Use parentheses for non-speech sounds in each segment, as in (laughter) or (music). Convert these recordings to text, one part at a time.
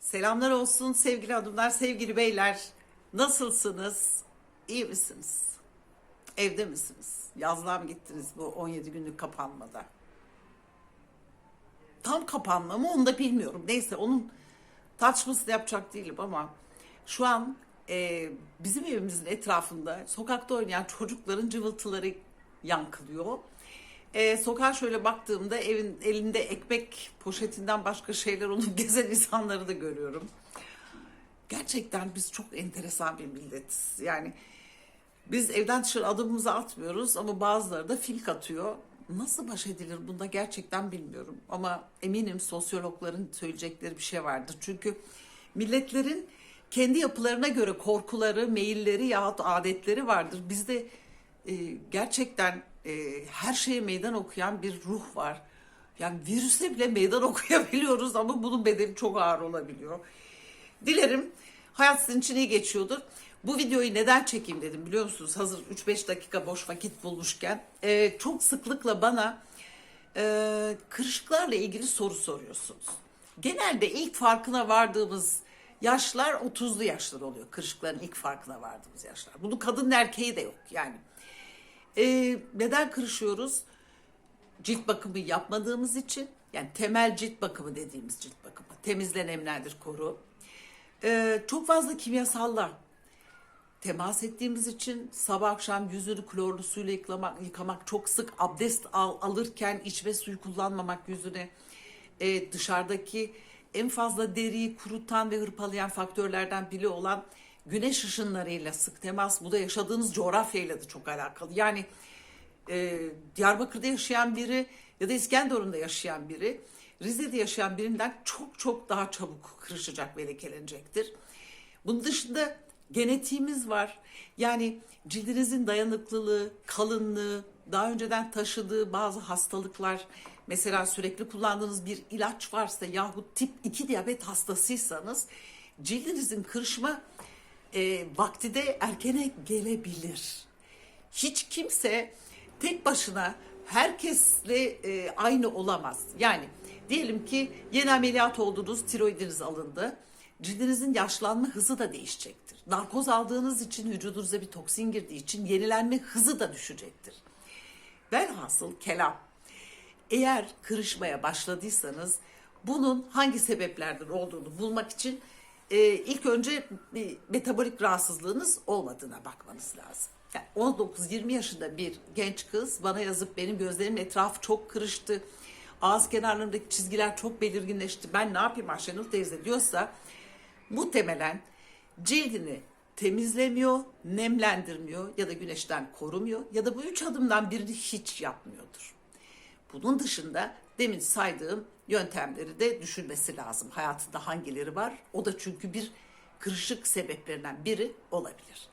Selamlar olsun sevgili hanımlar, sevgili beyler. Nasılsınız? İyi misiniz? Evde misiniz? Yazlığa mı gittiniz bu 17 günlük kapanmada? Tam kapanma mı onu da bilmiyorum. Neyse onun tartışmasını yapacak değilim ama şu an e, bizim evimizin etrafında sokakta oynayan çocukların cıvıltıları yankılıyor. E, sokağa şöyle baktığımda evin elinde ekmek poşetinden başka şeyler olup (laughs) gezen insanları da görüyorum. Gerçekten biz çok enteresan bir milletiz. Yani biz evden dışarı adımımızı atmıyoruz ama bazıları da fil atıyor. Nasıl baş edilir bunda gerçekten bilmiyorum. Ama eminim sosyologların söyleyecekleri bir şey vardır. Çünkü milletlerin kendi yapılarına göre korkuları, meyilleri yahut adetleri vardır. Bizde e, gerçekten e, her şeye meydan okuyan bir ruh var. Yani virüse bile meydan (laughs) okuyabiliyoruz ama bunun bedeli çok ağır olabiliyor. Dilerim hayat sizin için iyi geçiyordur. Bu videoyu neden çekeyim dedim biliyor musunuz? Hazır 3-5 dakika boş vakit bulmuşken. Ee, çok sıklıkla bana e, kırışıklarla ilgili soru soruyorsunuz. Genelde ilk farkına vardığımız yaşlar 30'lu yaşlar oluyor. Kırışıkların ilk farkına vardığımız yaşlar. Bunun kadın erkeği de yok yani. Ee, neden kırışıyoruz? cilt bakımı yapmadığımız için yani temel cilt bakımı dediğimiz cilt bakımı temizle nemlendir koru Ee, çok fazla kimyasalla temas ettiğimiz için sabah akşam yüzünü klorlu suyla yıkamak, yıkamak çok sık abdest al, alırken içme suyu kullanmamak yüzüne e, dışarıdaki en fazla deriyi kurutan ve hırpalayan faktörlerden biri olan güneş ışınlarıyla sık temas bu da yaşadığınız coğrafyayla da çok alakalı. Yani e, Diyarbakır'da yaşayan biri ya da İskenderun'da yaşayan biri Rize'de yaşayan birinden çok çok daha çabuk kırışacak ve lekelenecektir. Bunun dışında genetiğimiz var. Yani cildinizin dayanıklılığı, kalınlığı, daha önceden taşıdığı bazı hastalıklar, mesela sürekli kullandığınız bir ilaç varsa yahut tip 2 diyabet hastasıysanız cildinizin kırışma e, vakti de erkene gelebilir. Hiç kimse tek başına herkesle e, aynı olamaz. Yani diyelim ki yeni ameliyat oldunuz, tiroidiniz alındı. Cildinizin yaşlanma hızı da değişecektir. Narkoz aldığınız için vücudunuza bir toksin girdiği için yenilenme hızı da düşecektir. Velhasıl kelam. Eğer kırışmaya başladıysanız bunun hangi sebeplerden olduğunu bulmak için e, ilk önce bir metabolik rahatsızlığınız olmadığına bakmanız lazım. Yani 19-20 yaşında bir genç kız bana yazıp benim gözlerimin etrafı çok kırıştı. Ağız kenarlarındaki çizgiler çok belirginleşti. Ben ne yapayım Ayşenur teyze diyorsa muhtemelen cildini temizlemiyor, nemlendirmiyor ya da güneşten korumuyor ya da bu üç adımdan birini hiç yapmıyordur. Bunun dışında demin saydığım yöntemleri de düşünmesi lazım. Hayatında hangileri var? O da çünkü bir kırışık sebeplerinden biri olabilir.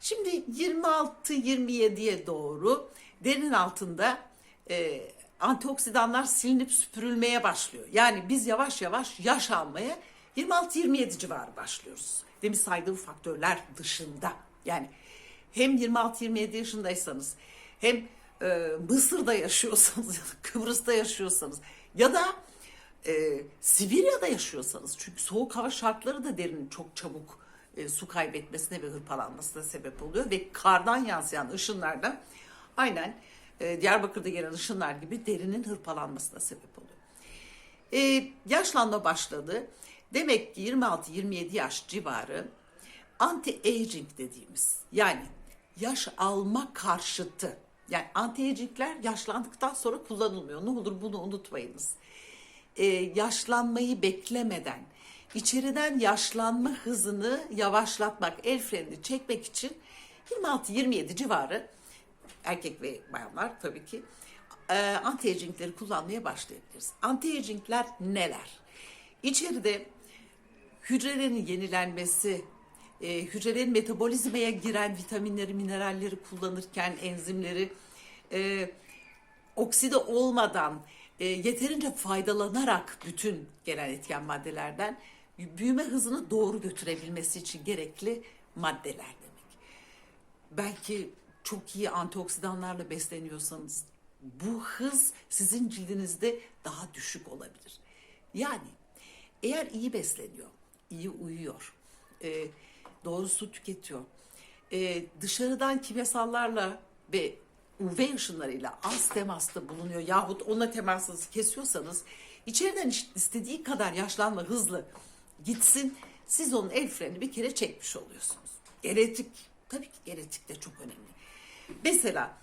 Şimdi 26-27'ye doğru derinin altında e, antioksidanlar silinip süpürülmeye başlıyor. Yani biz yavaş yavaş yaş almaya 26-27 civarı başlıyoruz. Demin saydığım faktörler dışında. Yani hem 26-27 yaşındaysanız hem e, Mısır'da yaşıyorsanız (laughs) ya da Kıbrıs'ta yaşıyorsanız ya da e, Sibirya'da yaşıyorsanız çünkü soğuk hava şartları da derinin çok çabuk e, su kaybetmesine ve hırpalanmasına sebep oluyor ve kardan yansıyan ışınlardan aynen e, Diyarbakır'da gelen ışınlar gibi derinin hırpalanmasına sebep oluyor. E, yaşlanma başladı. Demek ki 26-27 yaş civarı anti-aging dediğimiz yani yaş alma karşıtı yani anti-agingler yaşlandıktan sonra kullanılmıyor. Ne olur bunu unutmayınız. Ee, yaşlanmayı beklemeden içeriden yaşlanma hızını yavaşlatmak, el frenini çekmek için 26-27 civarı erkek ve bayanlar tabii ki e, anti-agingleri kullanmaya başlayabiliriz. Anti-agingler neler? İçeride hücrelerin yenilenmesi, e, hücrelerin metabolizmaya giren vitaminleri, mineralleri kullanırken enzimleri e, okside olmadan e, yeterince faydalanarak bütün gelen etken maddelerden büyüme hızını doğru götürebilmesi için gerekli maddeler demek. Belki çok iyi antioksidanlarla besleniyorsanız bu hız sizin cildinizde daha düşük olabilir. Yani eğer iyi besleniyor, iyi uyuyor, e, doğru su tüketiyor, e, dışarıdan kimyasallarla ve UV ışınlarıyla az temasta bulunuyor yahut onunla temasınızı kesiyorsanız içeriden istediği kadar yaşlanma hızlı gitsin siz onun el freni bir kere çekmiş oluyorsunuz. Genetik tabii ki genetik de çok önemli. Mesela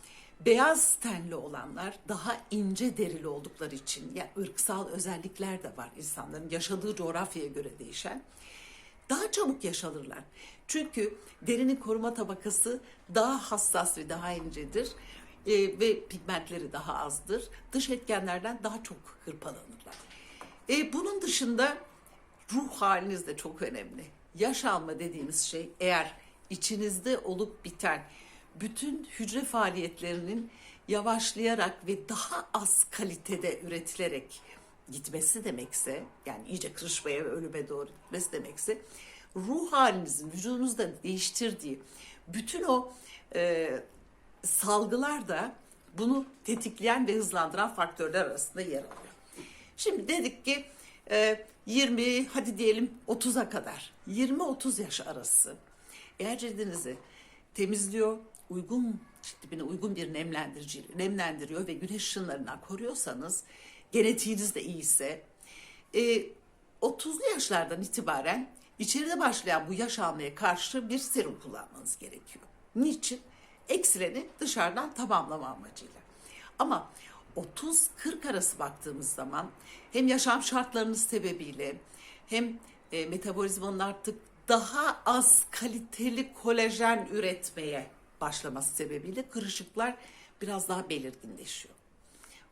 beyaz tenli olanlar daha ince derili oldukları için ya ırksal özellikler de var insanların yaşadığı coğrafyaya göre değişen daha çabuk yaşalırlar. Çünkü derinin koruma tabakası daha hassas ve daha incedir e, ve pigmentleri daha azdır. Dış etkenlerden daha çok hırpalanırlar. E, bunun dışında ruh haliniz de çok önemli. Yaş alma dediğimiz şey eğer içinizde olup biten bütün hücre faaliyetlerinin yavaşlayarak ve daha az kalitede üretilerek gitmesi demekse yani iyice kırışmaya ve ölüme doğru gitmesi demekse ruh halinizin vücudunuzda değiştirdiği bütün o e, salgılar da bunu tetikleyen ve hızlandıran faktörler arasında yer alıyor. Şimdi dedik ki e, 20 hadi diyelim 30'a kadar 20-30 yaş arası eğer cildinizi temizliyor, uygun tipine uygun bir nemlendirici nemlendiriyor ve güneş ışınlarından koruyorsanız genetiğiniz de iyiyse e, 30'lu yaşlardan itibaren içeride başlayan bu yaş almaya karşı bir serum kullanmanız gerekiyor. Niçin? Eksileni dışarıdan tamamlama amacıyla. Ama 30-40 arası baktığımız zaman hem yaşam şartlarınız sebebiyle hem e, metabolizmanın artık daha az kaliteli kolajen üretmeye başlaması sebebiyle kırışıklar biraz daha belirginleşiyor.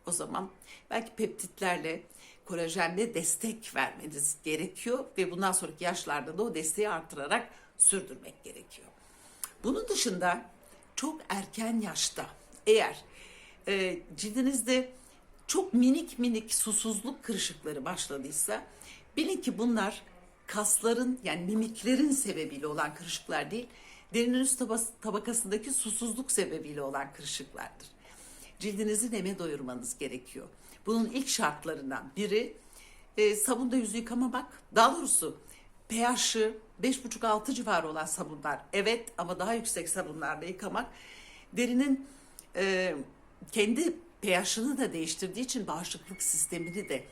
O zaman belki peptitlerle, kolajenle destek vermeniz gerekiyor ve bundan sonraki yaşlarda da o desteği artırarak sürdürmek gerekiyor. Bunun dışında çok erken yaşta eğer e, cildinizde çok minik minik susuzluk kırışıkları başladıysa bilin ki bunlar kasların yani mimiklerin sebebiyle olan kırışıklar değil, derinin üst tabakasındaki susuzluk sebebiyle olan kırışıklardır. Cildinizi neme doyurmanız gerekiyor. Bunun ilk şartlarından biri e, sabunda yüzü yıkamamak. Daha doğrusu pH'ı 5,5-6 civarı olan sabunlar evet ama daha yüksek sabunlarla yıkamak derinin e, kendi pH'ını da değiştirdiği için bağışıklık sistemini de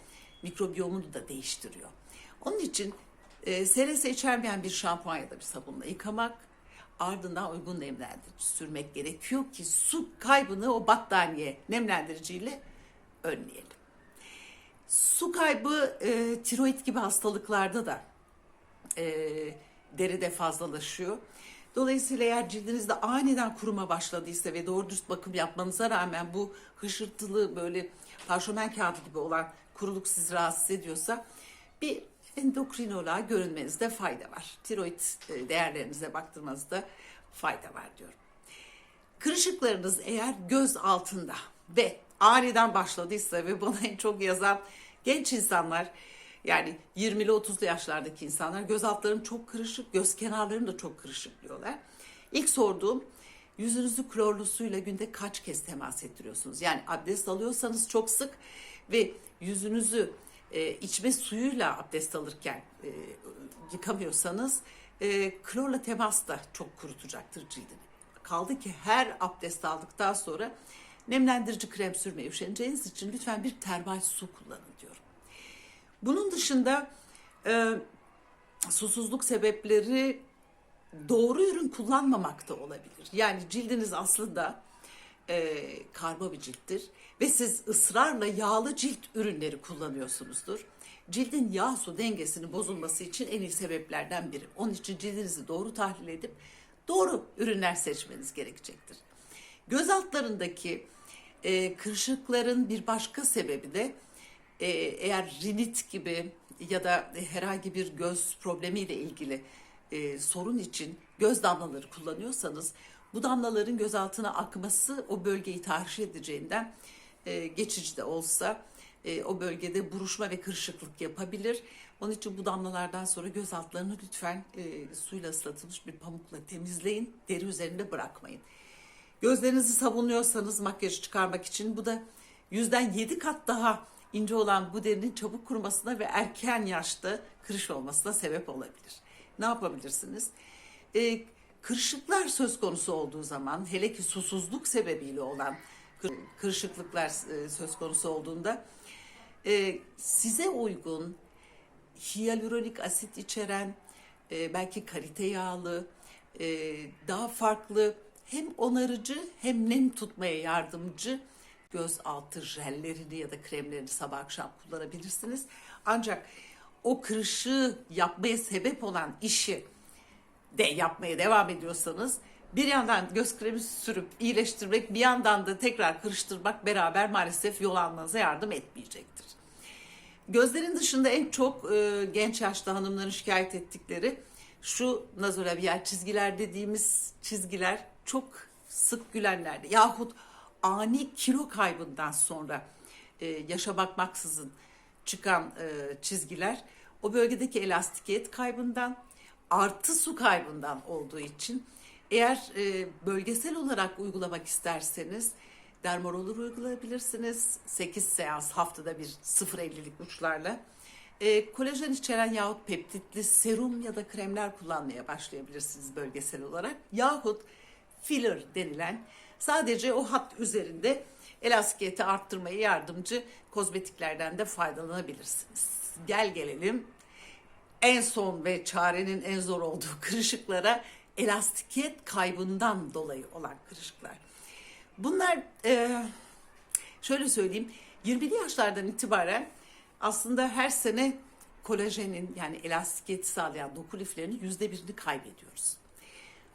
mikrobiyomunu da değiştiriyor. Onun için e, SLS içermeyen bir şampuan ya da bir sabunla yıkamak ardından uygun nemlendirici sürmek gerekiyor ki su kaybını o battaniye nemlendiriciyle önleyelim. Su kaybı e, tiroid gibi hastalıklarda da e, deride fazlalaşıyor. Dolayısıyla eğer cildinizde aniden kuruma başladıysa ve doğru dürüst bakım yapmanıza rağmen bu hışırtılı böyle parşömen kağıdı gibi olan kuruluk sizi rahatsız ediyorsa bir endokrinoloğa görünmenizde fayda var. Tiroid e, değerlerinize baktırmanızda fayda var diyorum. Kırışıklarınız eğer göz altında ve aniden başladıysa ve bana en çok yazan genç insanlar yani 20'li 30'lu yaşlardaki insanlar göz altlarım çok kırışık, göz kenarlarım da çok kırışık diyorlar. İlk sorduğum yüzünüzü klorlu suyla günde kaç kez temas ettiriyorsunuz? Yani abdest alıyorsanız çok sık ve yüzünüzü e, içme suyuyla abdest alırken e, yıkamıyorsanız e, klorla temas da çok kurutacaktır cildini. Kaldı ki her abdest aldıktan sonra nemlendirici krem sürmeye üşeneceğiniz için lütfen bir termal su kullanın diyorum. Bunun dışında e, susuzluk sebepleri doğru ürün kullanmamak da olabilir. Yani cildiniz aslında e, karma bir cilttir ve siz ısrarla yağlı cilt ürünleri kullanıyorsunuzdur. Cildin yağ su dengesinin bozulması için en iyi sebeplerden biri. Onun için cildinizi doğru tahlil edip doğru ürünler seçmeniz gerekecektir. Göz altlarındaki e, kırışıkların bir başka sebebi de e, eğer rinit gibi ya da herhangi bir göz problemiyle ilgili e, sorun için göz damlaları kullanıyorsanız bu damlaların göz altına akması o bölgeyi tahriş edeceğinden e, geçici de olsa e, o bölgede buruşma ve kırışıklık yapabilir. Onun için bu damlalardan sonra göz altlarını lütfen e, suyla ıslatılmış bir pamukla temizleyin. Deri üzerinde bırakmayın. Gözlerinizi sabunuyorsanız makyajı çıkarmak için bu da yüzden 7 kat daha ince olan bu derinin çabuk kurumasına ve erken yaşta kırış olmasına sebep olabilir. Ne yapabilirsiniz? Ee, kırışıklar söz konusu olduğu zaman hele ki susuzluk sebebiyle olan kır- kırışıklıklar e, söz konusu olduğunda e, size uygun hyaluronik asit içeren, e, belki kalite yağlı, e, daha farklı hem onarıcı hem nem tutmaya yardımcı göz altı jellerini ya da kremlerini sabah akşam kullanabilirsiniz. Ancak o kırışığı yapmaya sebep olan işi de yapmaya devam ediyorsanız bir yandan göz kremi sürüp iyileştirmek bir yandan da tekrar kırıştırmak beraber maalesef yol almanıza yardım etmeyecektir. Gözlerin dışında en çok e, genç yaşta hanımların şikayet ettikleri şu nazolabial çizgiler dediğimiz çizgiler çok sık gülenlerde yahut ani kilo kaybından sonra e, yaşa bakmaksızın çıkan e, çizgiler o bölgedeki elastikiyet kaybından artı su kaybından olduğu için eğer e, bölgesel olarak uygulamak isterseniz dermaroller uygulayabilirsiniz. 8 seans haftada bir 0.50'lik uçlarla. E, kolajen içeren yahut peptitli serum ya da kremler kullanmaya başlayabilirsiniz bölgesel olarak. Yahut filler denilen sadece o hat üzerinde elastikiyeti arttırmaya yardımcı kozmetiklerden de faydalanabilirsiniz. Gel gelelim en son ve çarenin en zor olduğu (laughs) kırışıklara elastikiyet kaybından dolayı olan kırışıklar. Bunlar e, şöyle söyleyeyim 20'li yaşlardan itibaren aslında her sene kolajenin yani elastikiyeti sağlayan doku liflerinin yüzde birini kaybediyoruz.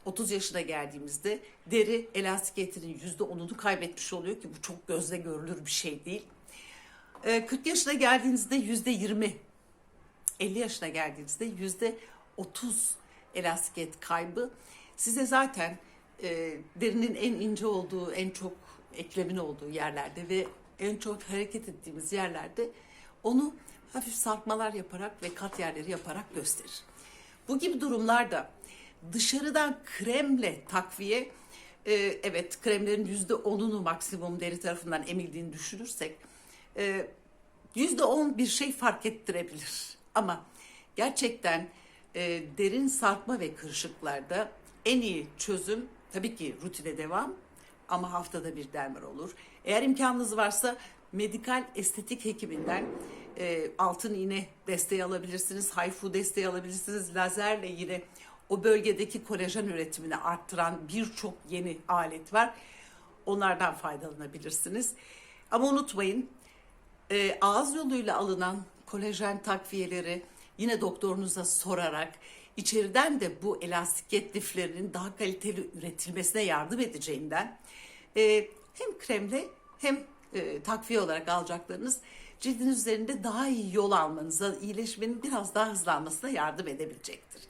30 yaşına geldiğimizde deri elastikiyetinin yüzde onunu kaybetmiş oluyor ki bu çok gözle görülür bir şey değil. E, 40 yaşına geldiğinizde yüzde 20 50 yaşına geldiğinizde yüzde 30 elastikiyet kaybı size zaten e, derinin en ince olduğu, en çok eklemin olduğu yerlerde ve en çok hareket ettiğimiz yerlerde onu hafif sarkmalar yaparak ve kat yerleri yaparak gösterir. Bu gibi durumlarda dışarıdan kremle takviye, e, evet kremlerin yüzde onunu maksimum deri tarafından emildiğini düşünürsek, e, yüzde on bir şey fark ettirebilir. Ama gerçekten e, derin sarkma ve kırışıklarda en iyi çözüm tabii ki rutine devam ama haftada bir dermer olur. Eğer imkanınız varsa medikal estetik hekiminden e, altın iğne desteği alabilirsiniz, hayfu desteği alabilirsiniz. Lazerle yine o bölgedeki kolajen üretimini arttıran birçok yeni alet var. Onlardan faydalanabilirsiniz. Ama unutmayın e, ağız yoluyla alınan kolajen takviyeleri yine doktorunuza sorarak içeriden de bu elastikiyet liflerinin daha kaliteli üretilmesine yardım edeceğinden e, hem kremle hem e, takviye olarak alacaklarınız cildiniz üzerinde daha iyi yol almanıza, iyileşmenin biraz daha hızlanmasına yardım edebilecektir.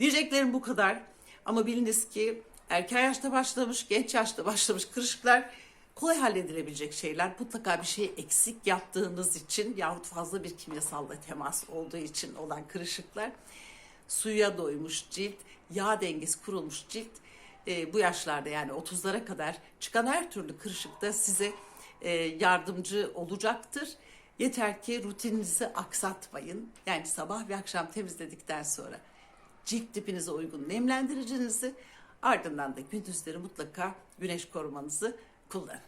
Diyeceklerim bu kadar. Ama biliniz ki erken yaşta başlamış, genç yaşta başlamış kırışıklar kolay halledilebilecek şeyler. Mutlaka bir şey eksik yaptığınız için yahut fazla bir kimyasalla temas olduğu için olan kırışıklar. Suya doymuş cilt, yağ dengesi kurulmuş cilt e, bu yaşlarda yani 30'lara kadar çıkan her türlü kırışıkta size e, yardımcı olacaktır. Yeter ki rutininizi aksatmayın. Yani sabah ve akşam temizledikten sonra cilt tipinize uygun nemlendiricinizi ardından da gündüzleri mutlaka güneş korumanızı kullanın.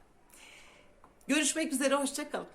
Görüşmek üzere, hoşçakalın.